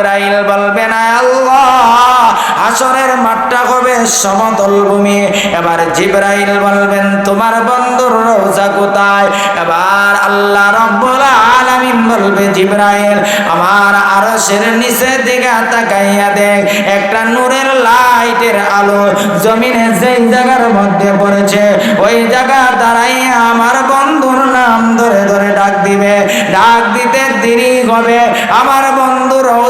জিব্রাইল বলবে না, আল্লাহ, আসরের মাঠটা হবে সমতল ভূমি। এবার জিব্রাইল বলবেন, তোমার বন্ধুর রোজা কোথায়? এবার আল্লাহ রব্বুল আলামিন বলবে, জিব্রাইল, আমার আরশের নিচে দিকে তাকাইয়া দেখ, একটা নূরের লাইটের আলো জমিনে যেই জায়গার মধ্যে পড়েছে, ওই জায়গা দাঁড়াইয়া আমার বন্ধুর নাম ধরে ধরে ডাক দিবে। ডাক দিতে দেরি হবে, আমার বন্ধু রোজা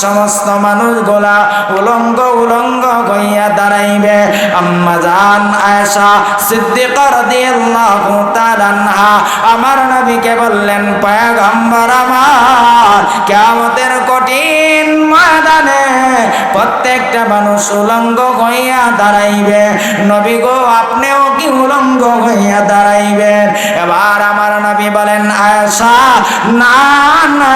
রাব্বুল মানুষ গোলা উলঙ্গ উলঙ্গ হইয়া দাঁড়াইবে। আম্মা জান আয়েশা সিদ্দিকা রাদিয়াল্লাহু তাআলা আমার নবীকে বললেন, পয়গম্বর আমার, কিয়ামতের কঠিন ময়দানে প্রত্যেকটা মানুষ উলঙ্গ হইয়া দাঁড়াইবে। নবী গো, আপনিও কি উলঙ্গ হইয়া দাঁড়াইবেন? এবার আমার নবী বলেন, আয়েশা, না না,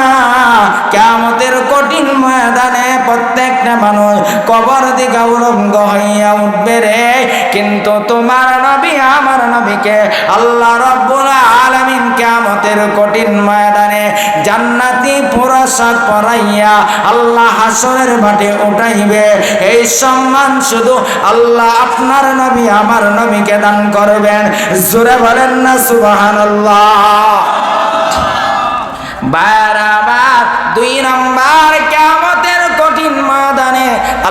কিয়ামতের কঠিন ময়দানে প্রত্যেকটা মানুষ কবর দিকে উলঙ্গ হইয়া উঠবে রে। কিন্তু তোমার নবী, আমার নবীকে আল্লাহ রব্বুল আলামিন কিয়ামতের কঠিন ময়দানে জান্নাতি পোশাক পরাইয়া আল্লাহ হাসরের মাঠে উঠাইবে। এই সম্মান শুধু আল্লাহ আপনার নবী, আমার নবীকে দান করবেন। জোরে বলেন না, সুবহানাল্লাহ। বারাবার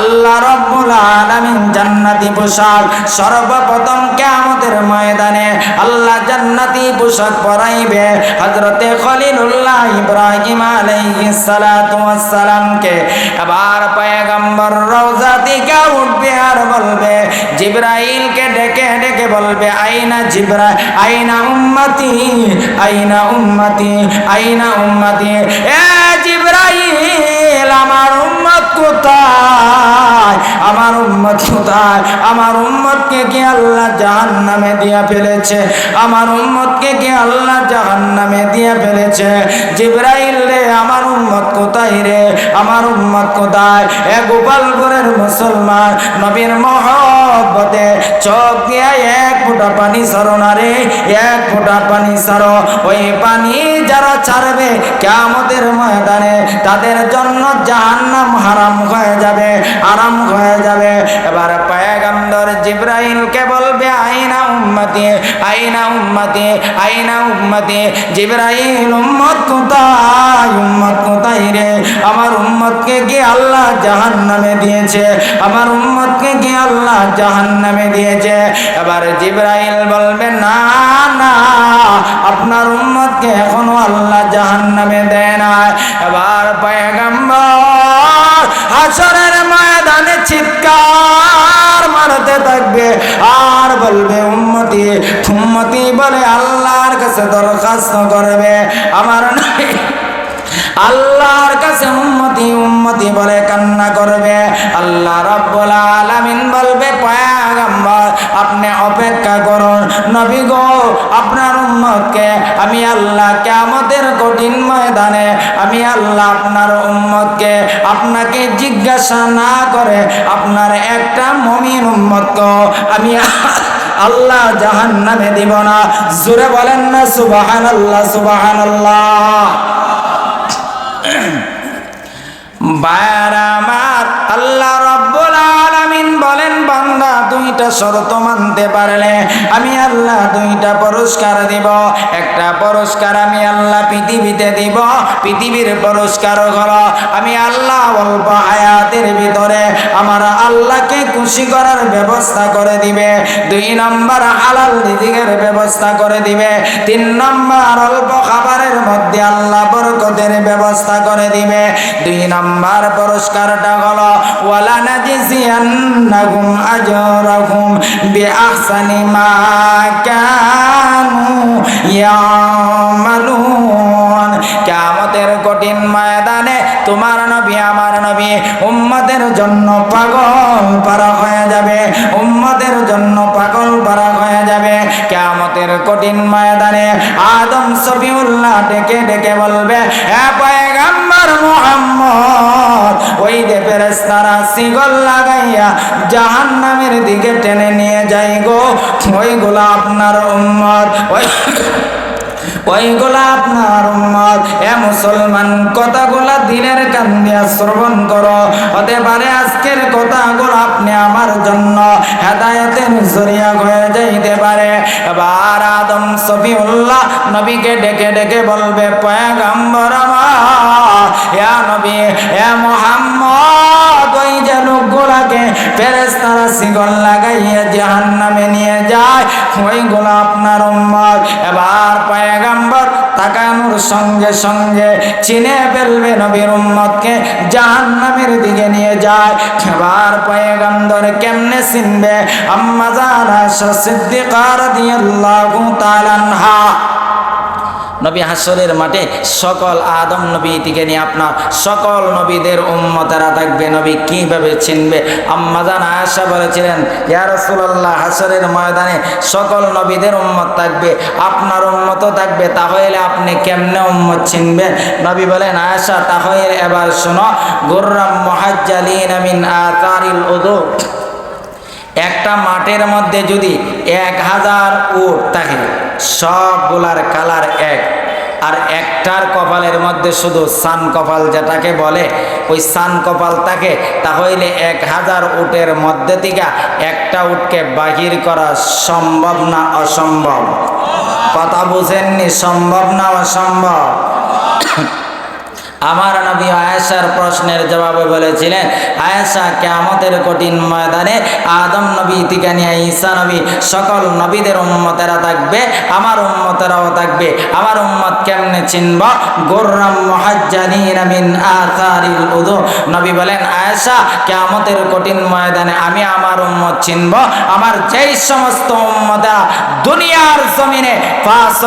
আল্লাহ রব্বুল আলামিন জান্নাতি পোশাক সর্বপ্রথম কিয়ামতের ময়দানে আল্লাহ জান্নাতি পোশাক পরাইবে হযরতে খলিলুল্লাহ ইব্রাহিম আলাইহিস সালাতু ওয়াস সালামকে। এবার পয়গম্বর রওজা থেকে উঠবে আর বলবে, জিব্রাইলকে ডেকে ডেকে বলবে, আইনা জিব্রা, আইনা উম্মতি আইনা উম্মতি আইনা উম্মতি, এ জিব্রাইল, আমার উম্মত কোথায়? আমার উম্মত কোথায়? আমার উম্মতকে কে আল্লাহ জাহান নামে দিয়া ফেলেছে? আমার উম্মতকে কে আল্লাহ জাহান নামে দিয়া ফেলেছে? জিব্রাইল রে, আমার উম্মত কোথায় রে? আমার উম্মত কোথায়? এ গোপালপুরের মুসলমান, নবীর মহব্বতে চোখ দিয়া এক ফোঁটা পানি সরো না রে, এক ফোঁটা পানি সরো। ওই পানি যারা ছাড়বে কেমতের ময়দানে, তাদের জন্য জাহান্নাম হারাম হয়ে যাবে, আরাম হয়ে যাবে। এবার পায়গাম্বর জিব্রাইলকে বলবে, আইনা উম্মতি আইনা উম্মতি আইনা উম্মতি। জিব্রাইল, উম্মত কোথায় উম্মত কোথায় রে? আমার উম্মতকে কি আল্লাহ জাহান্নামে দিয়েছে? আমার উম্মতকে কি আল্লাহ জাহান্নামে দিয়েছে। এবার জিব্রাইল বলবে, না না, আপনার উম্মতকে এখনও আল্লাহ জাহান্নামে দেয় না। এবার পয়গম্বর হাসরের ময়দানে চিৎকার মারতে থাকবে। আর বলবে, উম্মতি উম্মতি বলে আল্লাহর কাছে দরখাস্ত করবে। আমার নবী আল্লাহর কাছে উম্মতি উম্মতি বলে কান্না করবে। আল্লাহ রাব্বুল আলামিন আপনি অপেক্ষা করুন। নবী গো, আপনার উম্মতকে আমি আল্লাহ কিয়ামতের কঠিন ময়দানে আমি আল্লাহ আপনার উম্মতকে আপনাকে জিজ্ঞাসা না করে আপনার একটা মমিন উম্মতকে আমি আল্লাহ জাহান্নামে দিব না। জোরে বলেন না, সুবহানাল্লাহ সুবহানাল্লাহ। বায়ারামার আল্লাহ আলামিন বলেন বান্দা দুইটা শর্ত মানতে পারলে আমি আল্লাহ দুইটা পুরস্কার দিব। একটা পুরস্কার আমি আল্লাহ পৃথিবীতে দিব, পৃথিবীর পুরস্কার হলো আমি আল্লাহ অল্প হায়াতের ভিতরে আমার আল্লাহকে খুশি করার ব্যবস্থা করে দিবে। দুই নম্বর হালাল রিজিকের ব্যবস্থা করে দিবে। তিন নম্বর অল্প খাবারের মধ্যে আল্লাহ বরকতের ব্যবস্থা করে দিবে। দুই নম্বর পুরস্কারটা হলো ওয়ালা নাজিসিয়ান্নাকুম আজরাকুম বিআহসানি মা কানু ইয়ামালুন কিয়ামতের কঠিন ময়দানে তোমার নবী, আমার নবী উম্মতের জন্য পাগল পারা হয়ে যাবে। উম্মতের জন্য পাগল পারা হয়ে যাবে। কেমতের কঠিন ময়দানে আদম সফিউল্লাহ ডেকে ডেকে বলবে হ্যাঁ মোহাম্মদ। ওই যে ফেরেস্তারা সিগল লাগাইয়া জাহান্নামের দিকে টেনে নিয়ে যাই গো। ওইগুলো আপনার উম্মত, ওই ওইগুলা আপনার উম্মত। এ মুসলমান কথাগুলা দিনের কান দিয়া শ্রবণ করো। হতে পারে আজকের কথাগুলো আপনি আমার জন্য হেদায়েতের জরিয়া হয়ে যাইতে পারে। এবার আদম সফিউল্লাহ নবীকে ডেকে ডেকে বলবে, পয়গাম্বর আমার ইয়া নবী, এ মোহাম্মদ, ওই যে লোকগুলাকে ফেরেস্তারা সিগল লাগাইয়া জাহান্নামে নিয়ে যায় ওইগুলো আপনার উম্মত। এবার পয়গাম্বর তাকানোর সঙ্গে সঙ্গে চিনে ফেলবে নবীর উম্মতকে, জাহান্নামের দিকে নিয়ে যায়। এবার পয়গাম্বর কেমনে চিনবে? আম্মা জানা সিদ্দিকা রাদিয়াল্লাহু তাআলা আনহা। নবী হাসরের মাঠে সকল আদম নবী থেকে নিয়ে আপনার সকল নবীদের উম্মতেরা থাকবে নবী কীভাবে চিনবে? আম্মাজান আয়েশা বলেছিলেন, ইয়া রাসূলুল্লাহ, হাসরের ময়দানে সকল নবীদের উম্মত থাকবে, আপনার উম্মতও থাকবে, তাহলে আপনি কেমনে উম্মত চিনবেন? নবী বলেন, আয়েশা, তাহলে এবার শোনো, গুররাম মুহাজ্জালিন আমিন আতারিল উদু একটা মাঠের মধ্যে যদি এক হাজার উট থাকে, সবগুলার কালার এক। আর একটার কপালের মধ্যে শুধু সান কপাল যেটাকে বলে, ওই সান কপাল থাকে, তাহলে এক হাজার উটের মধ্যে থেকে একটা উটকে বাহির করা সম্ভব না অসম্ভব? কথা বুঝেননি, সম্ভব না অসম্ভব? আমার নবী আয়েশার প্রশ্নের জবাবে বলেছিলেন, আয়েশা কেমতের কঠিন ময়দানে আদম নবী থেকে নিয়ে ঈসা নবী, সকল নবীদের উম্মতেরা থাকবে, আমার উম্মতেরাও থাকবে। আমার উম্মত কেমনে চিনব? গোর্রাম মহাজ্জানিন মিন আথারিল উদু। নবী বলেন, আয়েশা কেমতের কঠিন ময়দানে আমি আমার উম্মত চিনব। আমার যেই সমস্ত উম্মতা দুনিয়ার জমিনে পাঁচ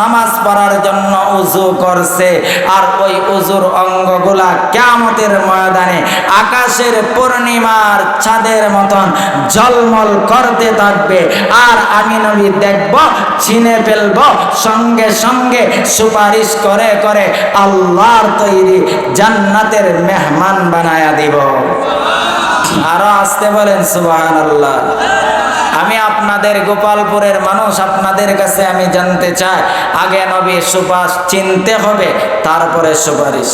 নামাজ পড়ার জন্য উজু করছে, আর ওই উজুর অঙ্গগুলা কেমতের ময়দানে আকাশের পূর্ণিমার চাঁদের মতন জলমল করতে থাকবে। আর আমি নবী দেখব, চিনে ফেলব, সঙ্গে সঙ্গে সুপারিশ করে করে আল্লাহর তৈরি জান্নাতের মেহমান বানায়া দিব। আরও আসতে বলেন সুবাহান আল্লাহ আমি আপনাদের গোপালপুরের মানুষ, আপনাদের কাছে আমি জানতে চাই, আগে নবী সুপাস চিনতে হবে, তারপরে সুপারিশ।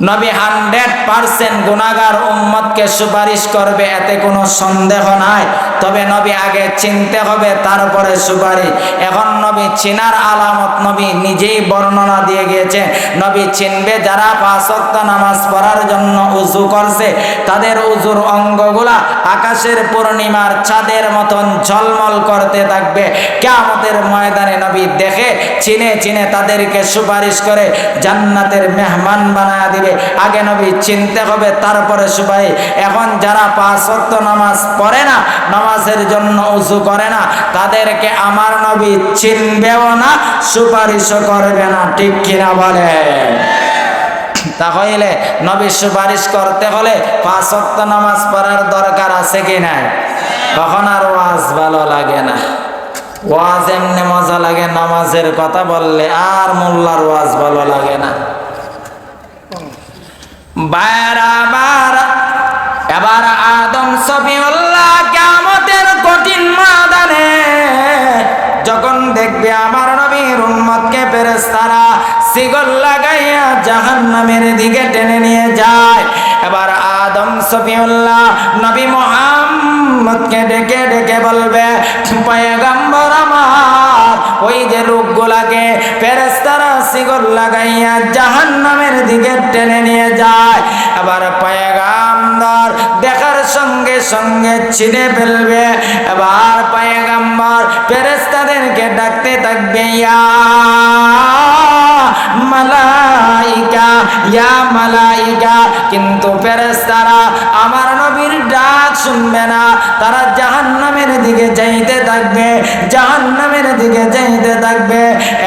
নবী হান্ড্রেড পার্সেন্ট গুণাগার উম্মতকে সুপারিশ করবে, এতে কোনো সন্দেহ নাই। তবে নবী আগে চিনতে হবে, তারপরে সুপারিশ। এখন নবী চিনার আলামত নবী নিজেই বর্ণনা দিয়ে গিয়েছে। নবী চিনবে, যারা পাঁচক্ত নামাজ পড়ার জন্য উজু করছে, তাদের উজুর অঙ্গগুলা আকাশের পূর্ণিমার চাঁদের মতন ঝলমল করতে থাকবে। কেমতের ময়দানে নবী দেখে, চিনে চিনে তাদেরকে সুপারিশ করে জান্নাতের মেহমান বানায় দিবে আগে নবী চিনতে হবে, তারপরে সুপারি এখন যারা পাঁচ ওয়াক্ত নামাজ পড়ে না, নামাজের জন্য উজু করে না, তাদেরকে আমার নবী চিনবেও না, সুপারিশও করবে না। ঠিক কিনা বলে? তাহলে নবী সুপারিশ করতে হলে পাঁচ ওয়াক্ত নামাজ পড়ার দরকার আছে কি নাই? তখন আর ওয়াজ ভালো লাগে না। ওয়াজ এমনি মজা লাগে, নামাজের কথা বললে আর মোল্লার ওয়াজ ভালো লাগে না। বারাবার এবার আদম সফিউল্লাহ কেমতের কঠিন মাদানে যখন দেখবে আমার নবীর উম্মতকে ফেরেশতারা সিগল লাগাইয়া জাহান্নামের দিকে টেনে নিয়ে যায়, এবার আদম সফিউল্লাহ নবী মোহাম্মদকে ডেকে ডেকে বলবে, পয়গম্বর আমার ওই যে লোকগুলাকে ফেরেশতারা সিগল লাগাইয়া জাহান্নামের দিকে টেনে নিয়ে যায়। এবার পয়গাম্বর দেখার সঙ্গে সঙ্গে ছিঁড়ে ফেলবে। এবার পয়গাম্বর ফেরেশতাদেরকে ডাকতে থাকবে, ইয়া মালাইকা ইয়া মালাইকা, কিন্তু ফেরেশতারা আমার শুনবে না। তারা জাহান্নামের দিকে যাইতে থাকবে, জাহান্নামের দিকে যাইতে থাকবে।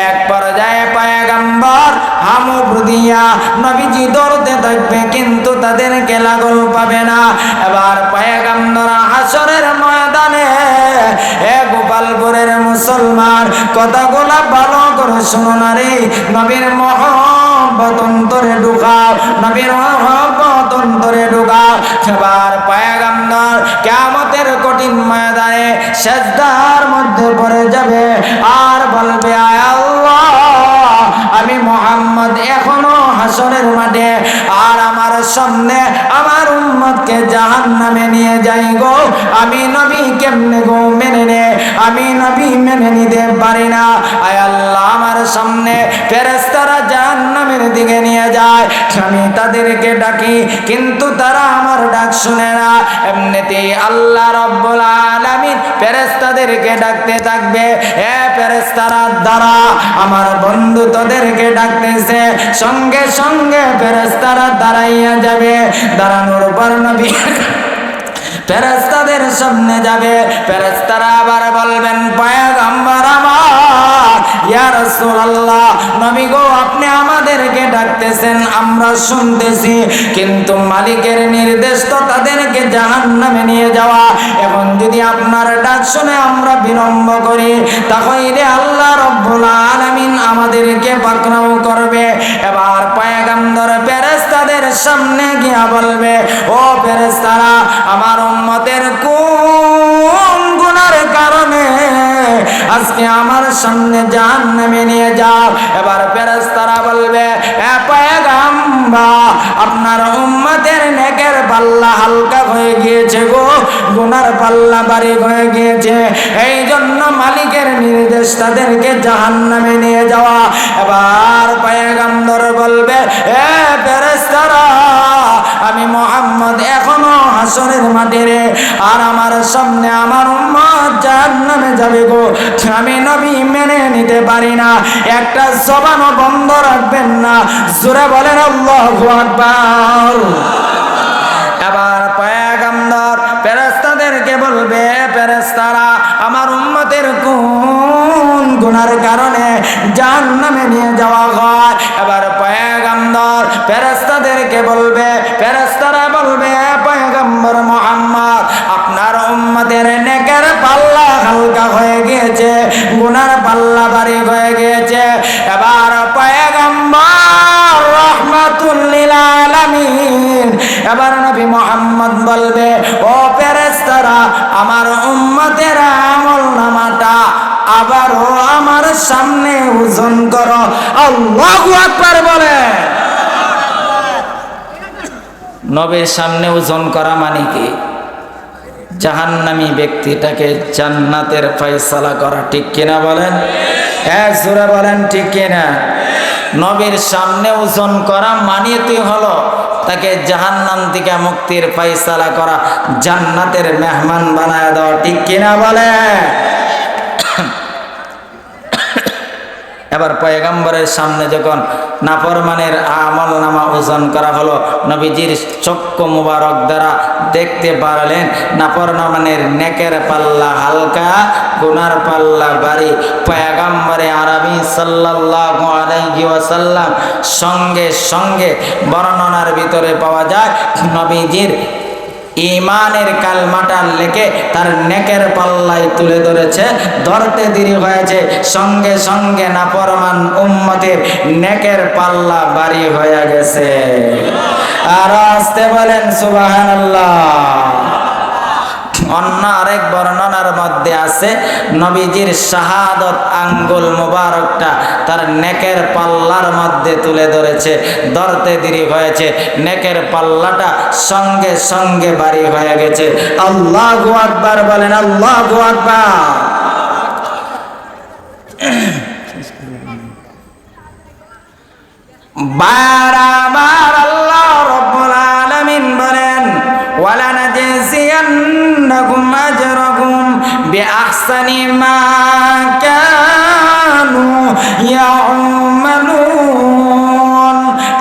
এক পর্যায়ে পয়গম্বর হামুর দিয়া নবীজি দৌড়তে থাকবে, কিন্তু তাদেরকে লাগল পাবে না। এবার পায়গাম্বরা হাসরের ময়দানে, এ গোপালপুরের মুসলমান, কথাগুলা ভালো করে শুনো না রে। নবীর মহব্বত অন্তরে ঢুকাও, নবীর মহব্বত অন্তরে ঢুকাও এবার পায়গাম্বর কেমতের কঠিন ময়দানে সেজদার মধ্যে পড়ে যাবে। আর বলবে আল্লাহ, আমি মোহাম্মদ এখনও হাসনের মাঠে। আর আমার সামনে আমার উম্মতকে জাহান নামে নিয়ে যাই গো। আমি নবী কেমনে গো মেনে নে? আমি নবী মেনে নিতে পারি না। আয় আল্লাহ, আমার সামনে ফেরেস্তারা জাহান নামের দিকে নিয়ে যায়। আমি তাদেরকে ডাকি, কিন্তু তারা আমার ডাক শুনে না। এমনিতেই আল্লাহ রব্বুল আলামিন ফেরেস্তাদেরকে ডাকতে থাকবে। এ ফেরেস্তারা দ্বারা আমার বন্ধু তোদেরকে ডাকতেছে। সঙ্গে সঙ্গে ফেরেস্তারা দাঁড়াইয়া যাবে। দাঁড়ানোর পর নবী ফেরেস্তাদের সামনে যাবে। ফেরেস্তারা আবার বলবেন, পয়গম্বর আমার ইয়া গো, আপনি আমাদেরকে ডাকতেছেন, আমরা শুনতেছি, কিন্তু মালিকের নির্দেশ তো তাদেরকে যাওয়া। এখন যদি ডাক শুনে আমরা বিলম্ব করি আমাদেরকে পাকড়াও করবে। এবার পয়গম্বর ফেরেস্তাদের সামনে গিয়া বলবে, ও ফেরেস্তারা আমার আজকে আমার সামনে জান নামে নিয়ে যাও। এবার বলবে, এ পয়গাম্বা আপনার উম্মতের নেকের পাল্লা হালকা হয়ে গিয়েছে গো, গুনার পাল্লা বাড়ি হয়ে গিয়েছে। এই জন্য মালিকের নির্দেশ তাদেরকে জাহান নামে নিয়ে যাওয়া। এবার পয়গাম্বর বলবে, এ ফেরেস্তারা আমি মোহাম্মদ এখনও হাসনের মাঠে রে আর আমার সামনে আমার জাহান্নামে যাবে গো। আমি নবী মেনে নিতে পারি না। একটা জবানও বন্ধ রাখবেন না। জোরে বলেন আল্লাহু আকবার। এবার পয়গাম্বর ফেরেস্তাদেরকে বলবে ফেরেস্তারা আমার উম্মতের কোন গুনার কারণে জাহান্নামে নিয়ে যাওয়া হয়? এবার পয়গাম্বর ফেরেস্তাদেরকে বলবে ফেরেস্তারা বলবে পয়গাম্বর মোহাম্মদ হালকা হয়ে গিয়েছে, গুনার পাল্লা বাড়ি হয়ে গিয়েছে। এবার পয়গাম্বর রহমাতুল্লিল আলামিন, এবার নবী মোহাম্মদ বলবে, ও ফেরেস্তারা আমার উম্মতের আমল নামাটা আবারও আমার সামনে ওজন করো। আল্লাহু আকবার বলে। নবের সামনে ওজন করা মানে কি? জাহান্নামী ব্যক্তিটাকে জান্নাতের ফয়সালা করা ঠিক কিনা বলেন? হ্যাঁ সুরা বলেন, ঠিক কিনা? নবীর সামনে ওজন করা মানিয়ে তুই হলো তাকে জাহান্নাম থেকে মুক্তির ফয়সালা করা, জান্নাতের মেহমান বানায় দেওয়া ঠিক কিনা বলে এবার পয়গম্বরের সামনে যখন নাফরমানের আমল নামা ওজন করা হলো, নবীজির চক্ক মুবারক দ্বারা দেখতে পারলেন নাফরমানের নেকের পাল্লা হালকা, গুনার পাল্লা বাড়ি পয়গম্বরে আরবি সাল্লাল্লাহু সঙ্গে সঙ্গে বর্ণনার ভিতরে পাওয়া যায়, নবীজির ইমানের কালমাটা লেখে তার নেকের পাল্লায় তুলে ধরেছে। ধরতে দেরি হয়েছে, সঙ্গে সঙ্গে না নাপরমান উম্মতের নেকের পাল্লা বাড়ি হয়ে গেছে। আর আসতে বলেন সুবাহান অন্য আরেক বর্ণনার মধ্যে আছে, নবীজির শাহাদত আঙ্গুল মুবারকটা তার নেকের পাল্লার মধ্যে তুলে ধরেছে, ধরতে দেরি হয়েছে, নেকের পাল্লাটা সঙ্গে সঙ্গে বাড়ি হয়ে গেছে। আল্লাহ আকবার বলেন, আল্লাহ আকবার। আল্লাহ বিআহসানি মা কানু ইয়ামালুন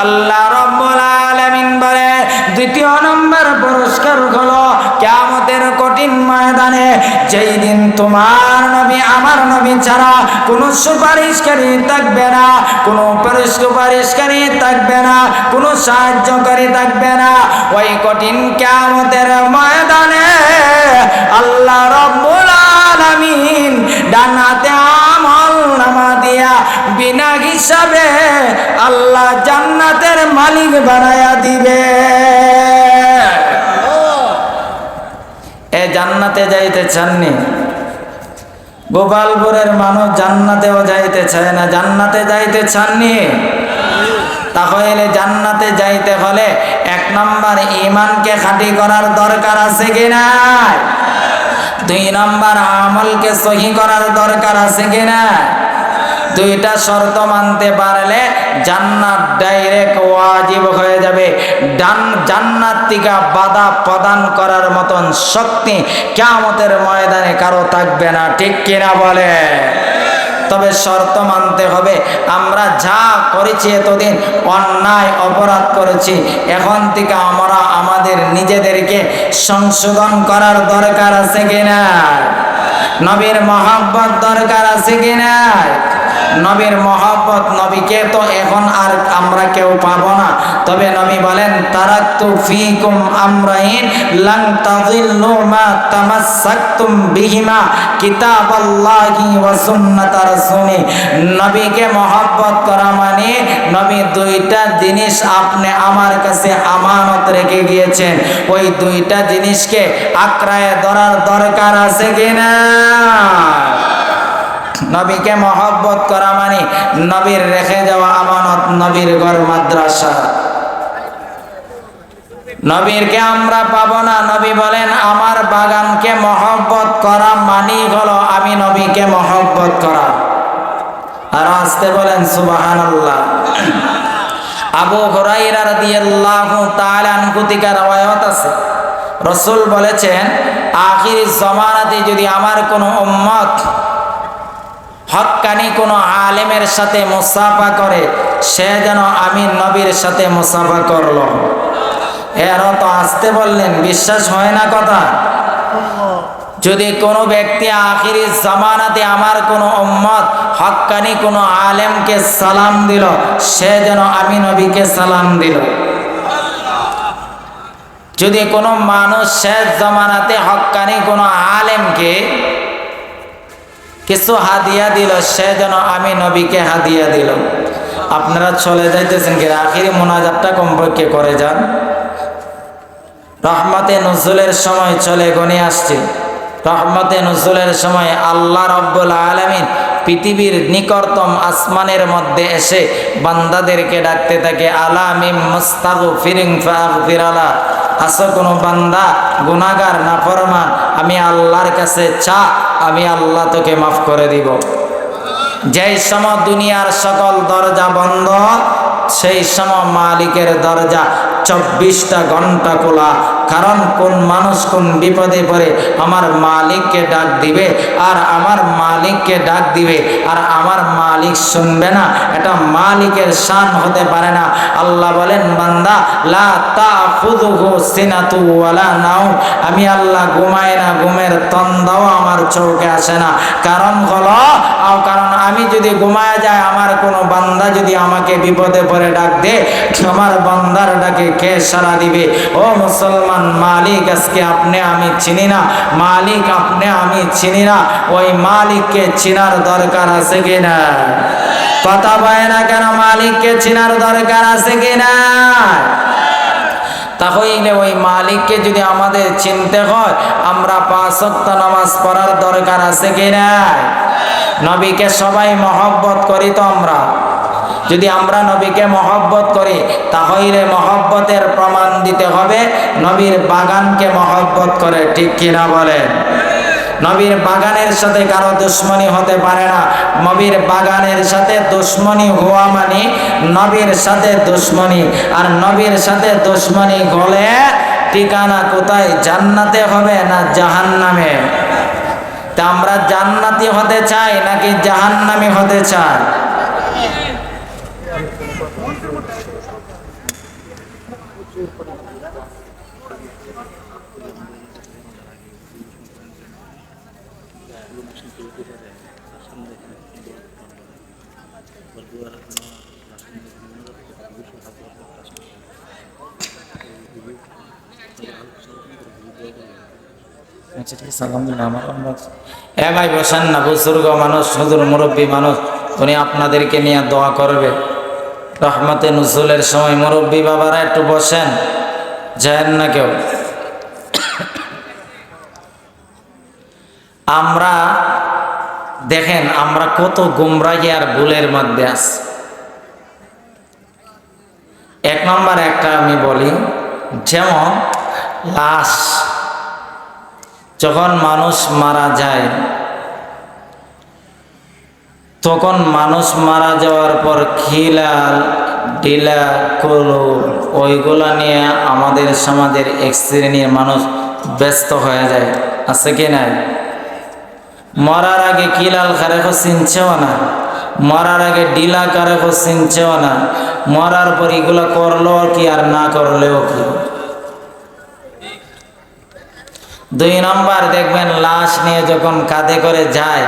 আল্লাহ রব্বুল আলামিন বলে, দ্বিতীয় নম্বর পুরস্কার হলো কিয়ামতের কঠিন ময়দানে যেই দিন তোমার নবী, আমার নবী ছাড়া কোনো সুপারিশকারী থাকবে না, কোনো সুপারিশকারী থাকবে না, কোনো সাহায্যকারী থাকবে না। ওই কঠিন কেমতের ময়দানে আল্লাহ রব্বুল হিসাবে আল্লাহ জান্নাতের মালিক বানায়া দিবে। এ জান্নাতে যাইতে চাননি। গোপালপুরের মানুষ জান্নাতেও যাইতে চায় না। জান্নাতে যাইতে চাননি। তাহলে জান্নাতে যাইতে হলে এক নম্বর ইমানকে খাঁটি করার দরকার আছে কি নাই? দুই নম্বর আমলকে সহি করার দরকার আছে কি না দুইটা শর্ত মানতে পারলে জান্নাত ডাইরেক্ট ওয়াজিব হয়ে যাবে। ডান, জান্নাত থেকে বাধা প্রদান করার মতন শক্তি কেমতের ময়দানে কারও থাকবে না। ঠিক কিনা বলে? তবে শর্ত মানতে হবে, আমরা যা করেছি এতদিন অন্যায়, অপরাধ করেছি, এখন থেকে আমরা আমাদের নিজেদেরকে সংশোধন করার দরকার আছে কিনা? নবীর মহাব্বত দরকার আছে কিনা? নবীর মহব্বত নবীকে তো এখন আর আমরা কেউ পাবো না। তবে নবী বলেন, তারাক্তু ফিকুম আমরাইন লাং তাযিল্লু মা তামাসসাকতুম বিহিমা কিতাবাল্লাহি ওয়া সুন্নাত রাসূলি নবীকে মহব্বত করা মানে নবী দুইটা জিনিস আপনি আমার কাছে আমানত রেখে গিয়েছেন। ওই দুইটা জিনিসকে আঁকড়ায় ধরার দরকার আছে কিনা? নবীকে মহব্বত করা মানে নবীর রেখে যাওয়া আমানত নবীর ঘর মাদ্রাসা। নবীরকে আমরা পাব না। নবী বলেন, আমার বাগানকে মহব্বত করা মানি হলো আমি নবীকে মহব্বত করা। আর আসতে বলেন সুবাহান আল্লাহ আবু হরাইরা রাদিয়াল্লাহু তাআলা রওয়ায়াত আছে। রসুল বলেছেন, আখির জমানাতে যদি আমার কোনো উম্মত হক্কানি কোনো আলেমের সাথে মুসাফা করে, সে যেন আমি নবীর সাথে মুসাফা করল। এর তো আসতে বললেন, বিশ্বাস হয় না কথা? যদি কোনো ব্যক্তি আখিরি জামানাতে আমার কোনো উম্মত হক্কানি কোনো আলেমকে সালাম দিল, সে যেন আমি নবীকে সালাম দিল। যদি কোনো মানুষ শেষ জামানাতে হক্কানি কোনো আলেমকে কিছু হাদিয়া দিল, সে যেন আমি নবীকে হাদিয়া দিল। আপনারা চলে যাইতেছেন কি আখিরি মোনাজাতটা কমপক্ষে করে যান। রহমতে নজরুলের সময় চলে গনে আসছে। রহমতে নজরুলের সময় আল্লাহ রব্বুল আলমিন পৃথিবীর নিকটতম আসমানের মধ্যে এসে বান্দাদেরকে ডাকতে থাকে আলামিম মুস্তাগু ফিরিং আসো কোনো বান্দা গুনাগার না ফরমান আমি আল্লাহর কাছে চা আমি আল্লাহ তোকে মাফ করে দিব। যেই সময় দুনিয়ার সকল দরজা বন্ধ সেই সময় মালিকের দরজা চব্বিশটা ঘণ্টা খোলা। কারণ কোন মানুষ কোন বিপদে পড়ে, আমার মালিককে ডাক দিবে, আর আমার মালিককে ডাক দিবে, আর আমার মালিক শুনবে না। এটা মালিকের শান হতে পারে না। আল্লাহ বলেন, বান্দা, লা সিনাতু ওয়ালা নাও আমি আল্লাহ ঘুমায় না, ঘুমের তন্দাও আমার চৌকে আসে না। কারণ হলো কারণ আমি যদি ঘুমায় যায় আমার কোনো বান্দা যদি আমাকে বিপদে পড়ে ডাক দে আমার বান্দার ডাকে কে সারা দিবে? ও মুসলমান মালিক, আজকে আপনি আমি চিনি না। মালিক আপনি আমি চিনি না। ওই মালিককে চিনার দরকার আছে কিনা কথা পায় না কেন? মালিককে চিনার দরকার আছে কিনা তাহলে ওই মালিককে যদি আমাদের চিনতে হয়, আমরা পাঁচ ওয়াক্ত নামাজ পড়ার দরকার আছে কিনা নবীকে সবাই মহব্বত করি তো আমরা। যদি আমরা নবীকে মহব্বত করি তাহলে মহব্বতের প্রমাণ দিতে হবে, নবীর বাগানকে মহব্বত করে, ঠিক কিনা বলেন? নবীর বাগানের সাথে কারও দুশ্মনী হতে পারে না। নবীর বাগানের সাথে দুশ্মনী হওয়া মানে নবীর সাথে দুশ্মনী, আর নবীর সাথে দুশ্মনী হলে ঠিকানা কোথায়? জান্নাতে হবে না জাহান্নামে? তা আমরা জান্নাতি হতে চাই নাকি জাহান্নামি হতে চাই? আচ্ছা ঠিক আছে? আলহামদুলিল্লাহ, আমার অন্য এ ভাই, বসেন না, বুজুর্গ মানুষ, হুজুর, মুরব্বী মানুষ, উনি আপনাদেরকে নিয়ে দোয়া করবে। রহমতে নজরুলের সময়, মুরব্বী বাবারা, একটু বসেন। যায় না কেউ। আমরা, দেখেন, আমরা কত গুমরাহি আর ভুলের মধ্যে আছি। এক নম্বর একটা আমি বলি, যেমন লাশ। যখন মানুষ মারা যায়, তখন মানুষ মারা যাওয়ার পর খিলাল, ডিলা, কলু, ওইগুলা নিয়ে আমাদের সমাজের এক শ্রেণির মানুষ ব্যস্ত হয়ে যায়। আছে কি নাই? মরার আগে কিলাল খারেখো চিনছেও না, মরার আগে ডিলা কারেখো চিনছেও না, মরার পর এগুলো করল কি আর না করলেও কি? দুই নম্বর দেখবেন লাশ নিয়ে যখন কাঁধে করে যায়,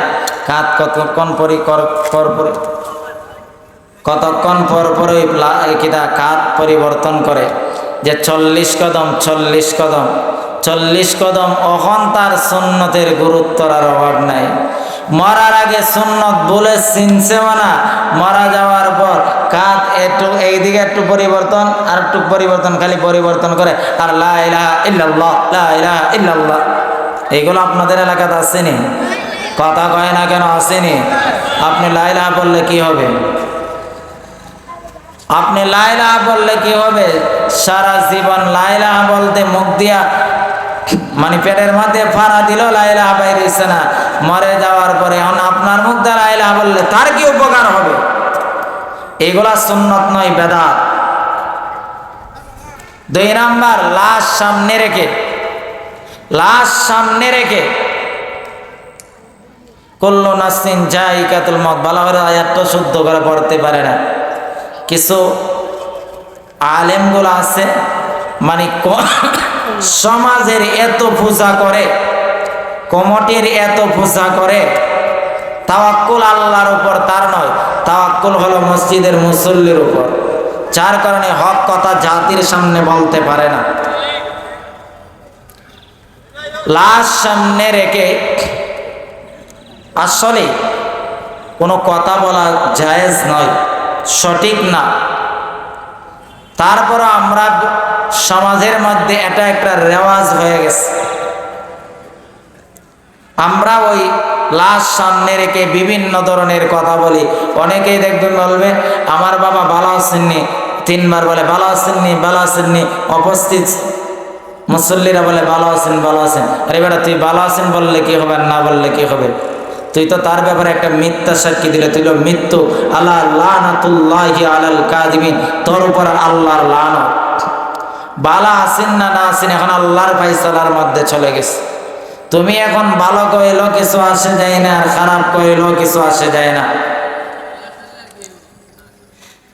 কাঁধ কতক্ষণ পরি কর- পর পর কতক্ষণ পরপরই কিতা কাঁধ পরিবর্তন করে যে চল্লিশ কদম চল্লিশ কদম চল্লিশ কদম অহন তার সুন্নতের গুরুত্বর আর অভাব নাই। মরার আগে সুন্নত বলে চিনছেও না মারা যাওয়ার পর কাঁধ একটু এইদিকে একটু পরিবর্তন, আর একটু পরিবর্তন, খালি পরিবর্তন করে, আর লা ইলাহা ইল্লাল্লাহ, লা ইলাহা ইল্লাল্লাহ। এইগুলো আপনাদের এলাকাতে আসেনি? কথা কয় না কেন আসেনি? আপনি লাইলা বললে কি হবে? আপনি লাইলা বললে কি হবে? সারা জীবন লাইলা বলতে মুখ দিয়া মানে পেটের মধ্যে ফাড়া দিল লাইলা বাইরেছে না। মরে যাওয়ার পরে এখন আপনার মুখ দ্বারা লাইলা বললে তার কি উপকার হবে? এগুলা সুন্নত নয়, বেদাত। দুই নাম্বার, লাশ সামনে রেখে। লাশ সামনে রেখে। কল্লো নাসিন যাই কাতুল মত ভালো করে আয়াতটা শুদ্ধ করে পড়তে পারে না। কিছু আলেমগুলো আছে মানে সমাজের এত পূজা করে কমিটির এত পূজা করে, তাওয়াক্কুল আল্লাহর উপর তার নয়, তাওয়াক্কুল হলো মসজিদের মুসল্লির উপর। যার কারণে হক কথা জাতির সামনে বলতে পারে না। লাশ সামনে রেখে আসলে কোনো কথা বলা জায়েজ নয়, সঠিক না। তারপর আমরা সমাজের মধ্যে এটা একটা রেওয়াজ হয়ে গেছে। আমরা ওই লাশ সামনে রেখে বিভিন্ন ধরনের কথা বলি। অনেকেই দেখবেন বলবে, আমার বাবা ভালো আসেননি তিনবার বলে, ভালো আসেননি ভালো আসেননি উপস্থিত মুসল্লিরা বলে, ভালো আছেন ভালো আছেন। আরে বেটা, তুই ভালো আছেন বললে কি হবে না বললে কি হবে? তুই তো তার ব্যাপারে একটা মিথ্যা সাক্ষী দিলে, তুই মৃত্যু। আল্লাহ তোর উপর আল্লাহর লানত। বালা আছেন না না আছেন, এখন আল্লাহর ফাইসালার মধ্যে চলে গেছে। তুমি এখন ভালো কইলো, কিছু আসে যায় না, আর খারাপ কইলো, কিছু আসে যায় না।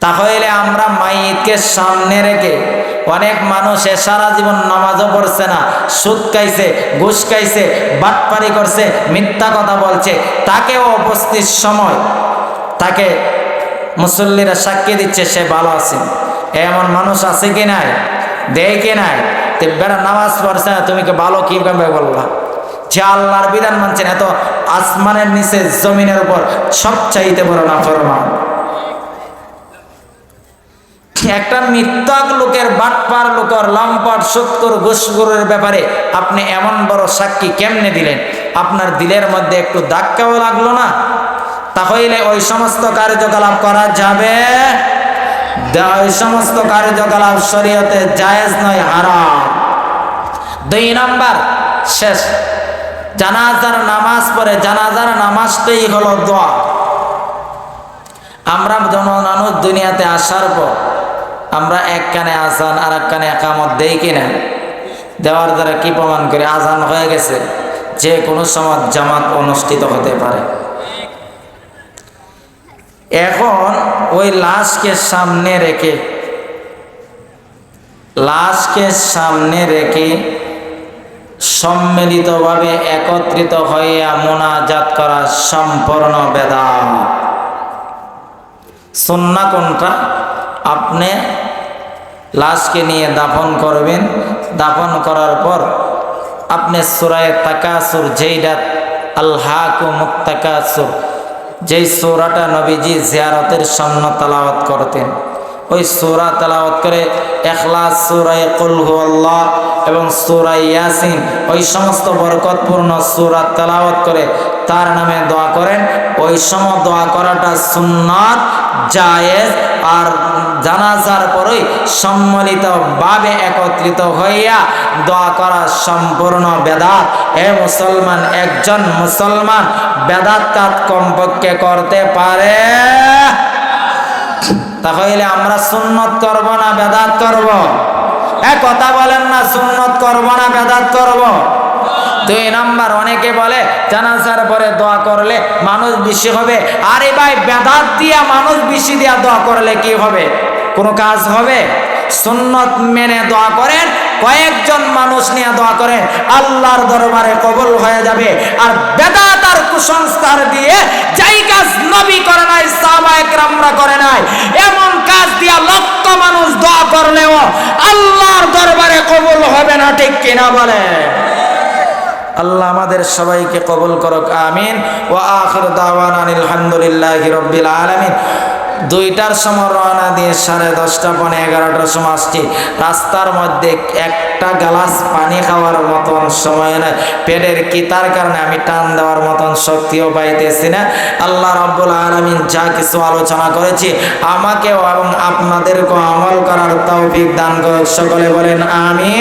তাহলে আমরা মাইকে সামনে রেখে অনেক মানুষ সারা জীবন নামাজও পড়ছে না, সুদ খাইছে, ঘুষ খাইছে, বাটপারি করছে, মিথ্যা কথা বলছে। তাকেও উপস্থিত সময়, তাকে মুসল্লিরা সাক্ষী দিচ্ছে, সে ভালো আছে। এমন মানুষ আছে কি নাই? দেয় কি নাই? বেড়া নামাজ পড়ছে না, তুমি কি ভালো কীভাবে বললা? যে আল্লাহর বিধান মানছেন, এত আসমানের নিচে জমিনের উপর সবচাইতে বড় না ফরমান একটা মিথ্যাক লোকের, বাটপার লোকের লম্পট সত্তর ঘুষগুরের ব্যাপারে আপনি এমন বড় সাক্ষী কেমনে দিলেন? আপনার দিলের মধ্যে একটু ধাক্কাও লাগল না? তাহলে ওই সমস্ত কার্যকলাপ করা যাবে? ওই সমস্ত কার্যকলাপ শরীয়তে জায়েজ নয়, হারাম। দুই নাম্বার, শেষ। জানাজার নামাজ পড়ে, জানাজার নামাজটাই হলো দোয়া। আমরা জনমানুষ দুনিয়াতে আসার পর আমরা এক কানে আসান আর এক কানে একামত দেই কিনা? দেওয়ার দ্বারা কি প্রমাণ করে? আজান হয়ে গেছে, যে কোনো সময় জামাত অনুষ্ঠিত হতে পারে। এখন ওই লাশকে সামনে রেখে, লাশকে সামনে রেখে সম্মিলিতভাবে একত্রিত হইয়া মোনাজাত করা সম্পূর্ণ বেদাত। সন্না কোনটা? আপনি লাশকে নিয়ে দাফন করবেন। দাফন করার পর আপনি সুরায় তাকাসুর যেইটা আল্লাহকু মুক্তাকাসুর যেই সুরাটা নবীজি জিয়ারতের সামনে তালাওয়াত করতেন। ওই সুরা তালাওয়াত করে এখলাস সুরাই কুলহু আল্লাহ এবং সুরাই ইয়াসিন, ওই সমস্ত বরকতপূর্ণ সুরা তালাওয়াত করে তার নামে দোয়া করেন। ওই সময় দোয়া করাটা সুন্নাত, জায়েজ আর জানাজার পরেই সম্মিলিতভাবে একত্রিত হইয়া দোয়া করা সম্পূর্ণ বেদাত। এ মুসলমান, একজন মুসলমান বেদাত কমপক্ষে করতে পারে। তাহলে আমরা সুন্নত করব না বেদাত করব? এক কথা বলেন না, সুন্নত করব না, বেদাত করব? দুই নাম্বার, অনেকে বলে জানাজার পরে দোয়া করলে মানুষ বেশি হবে। আরে ভাই, বেদাত দিয়া মানুষ বেশি দিয়া দোয়া করলে কি হবে? কোনো কাজ হবে? সুন্নত মেনে দোয়া করেন কয়েকজন মানুষ নিয়ে দোয়া করেন, আল্লাহর দরবারে কবল হয়ে যাবে। আর বেদাত আর কুসংস্কার দিয়ে যাই কাজ নবী করে নাই, সাহাবা একরামরা করে নাই, এমন কাজ দিয়া লক্ষ মানুষ দোয়া করলেও আল্লাহর দরবারে কবল হবে না, ঠিক কিনা বলে? আল্লাহ আমাদের সবাইকে কবুল করুক, আমিন। ও আখির দাওয়ান আলহামদুলিল্লাহি রাব্বিল আলামিন। দুইটার সময় রওনা দিয়ে সাড়ে দশটা, পনে এগারোটার সময় আসছি। রাস্তার মধ্যে একটা গ্লাস পানি খাওয়ার মতন সময় নয় পেটের কিতার কারণে আমি টান দেওয়ার মতন শক্তিও পাইতেছি না। আল্লাহ রব্বুল আলমিন যা কিছু আলোচনা করেছি, আমাকেও এবং আপনাদেরকেও আমল করার তৌফিক দান করুক। সকলে বলেন আমি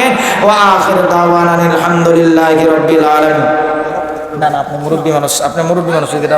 ও আখির দাওয়ান আলহামদুলিল্লাহি রাব্বিল আলামিন। না না, আপনি মুরব্বী মানুষ, আপনি মুরব্বী মানুষ এটা